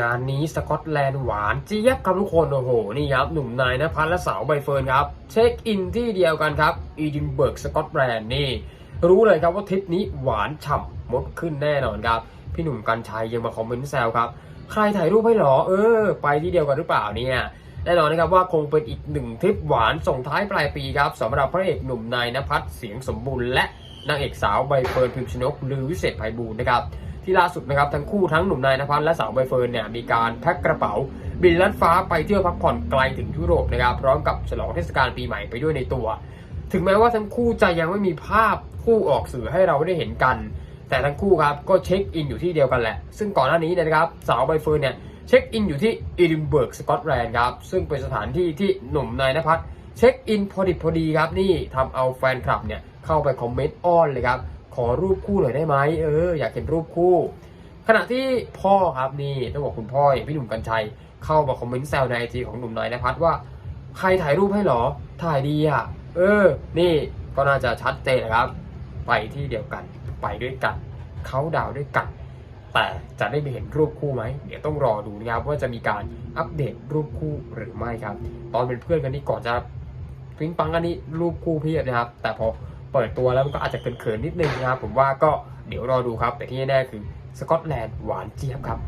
งานนี้สกอตแลนด์หวานเจี๊ยบครับทุกคนโอ้โหนี่ครับหนุ่มนายนภัสและสาวใบเฟิร์นครับ เช็คอินที่เดียวกันครับอีดินเบิร์กสกอตแลนด์นี่ รู้เลยครับว่าทริปนี้หวานฉ่ำมดขึ้นแน่นอนครับ พี่หนุ่มกัญชัยยังมาคอมเมนต์แซวครับ ใครถ่ายรูปให้หรอเออ ไปที่เดียวกันหรือเปล่าเนี่ยแน่นอนนะครับว่าคงเป็นอีกหนึ่งทริปหวานส่งท้ายปลายปีครับสำหรับพระเอกหนุ่มนายนภัสเสียงสมบูรณ์และนางเอกสาวใบเฟิร์นพิมชนกหรือวิเศษไพบูลย์นะครับ ที่ล่าสุดนะครับทั้งคู่ทั้งหนุ่มนายนภัสและสาวใบเฟิร์นเนี่ยมีการแพ็คกระเป๋า บินลัดฟ้าไปเที่ยวพักผ่อนไกลถึงยุโรปนะครับพร้อมกับฉลองเทศกาลปีใหม่ไปด้วยในตัว ถึงแม้ว่าทั้งคู่จะยังไม่มีภาพคู่ออกสื่อให้เราได้เห็นกัน แต่ทั้งคู่ครับก็เช็คอินอยู่ที่เดียวกันแหละ ซึ่งก่อนหน้านี้นะครับสาวใบเฟิร์นเนี่ยเช็คอินอยู่ที่เอดินเบิร์กสกอตแลนด์ครับซึ่งเป็นสถานที่ที่หนุ่มนายนภัสเช็คอินพอดิบพอดีครับนี่ทำเอาแฟนคลับเนี่ยเข้าไปคอมเมนต์อ้อนเลยครับ ขอรูปคู่หน่อยได้ไหมเอออยากเห็นรูปคู่ ขณะที่พ่อครับนี่ต้องบอกคุณพ่ออย่างพี่หนุ่มกัญชัยเข้ามาคอมเมนต์แซวในไอจีของหนุ่มนายนภัสว่า ใครถ่ายรูปให้หรอถ่ายดีอะเออ นี่ก็น่าจะชัดเจนนะครับ ไปที่เดียวกันไปด้วยกันเขาดาวด้วยกัน แต่จะได้ไปเห็นรูปคู่ไหมเดี๋ยวต้องรอดูนะครับว่าจะมีการอัปเดตรูปคู่หรือไม่ครับ ตอนเป็นเพื่อนกันนี่ก่อนจะฟิ้งปังกันนี่รูปคู่เพียบนะครับ แต่พอ เปิดตัวแล้วมันก็อาจจะเขินๆนิดนึงนะครับผมว่าก็เดี๋ยวรอดูครับ แต่ที่แน่ๆคือสกอตแลนด์หวานเจี๊ยบครับ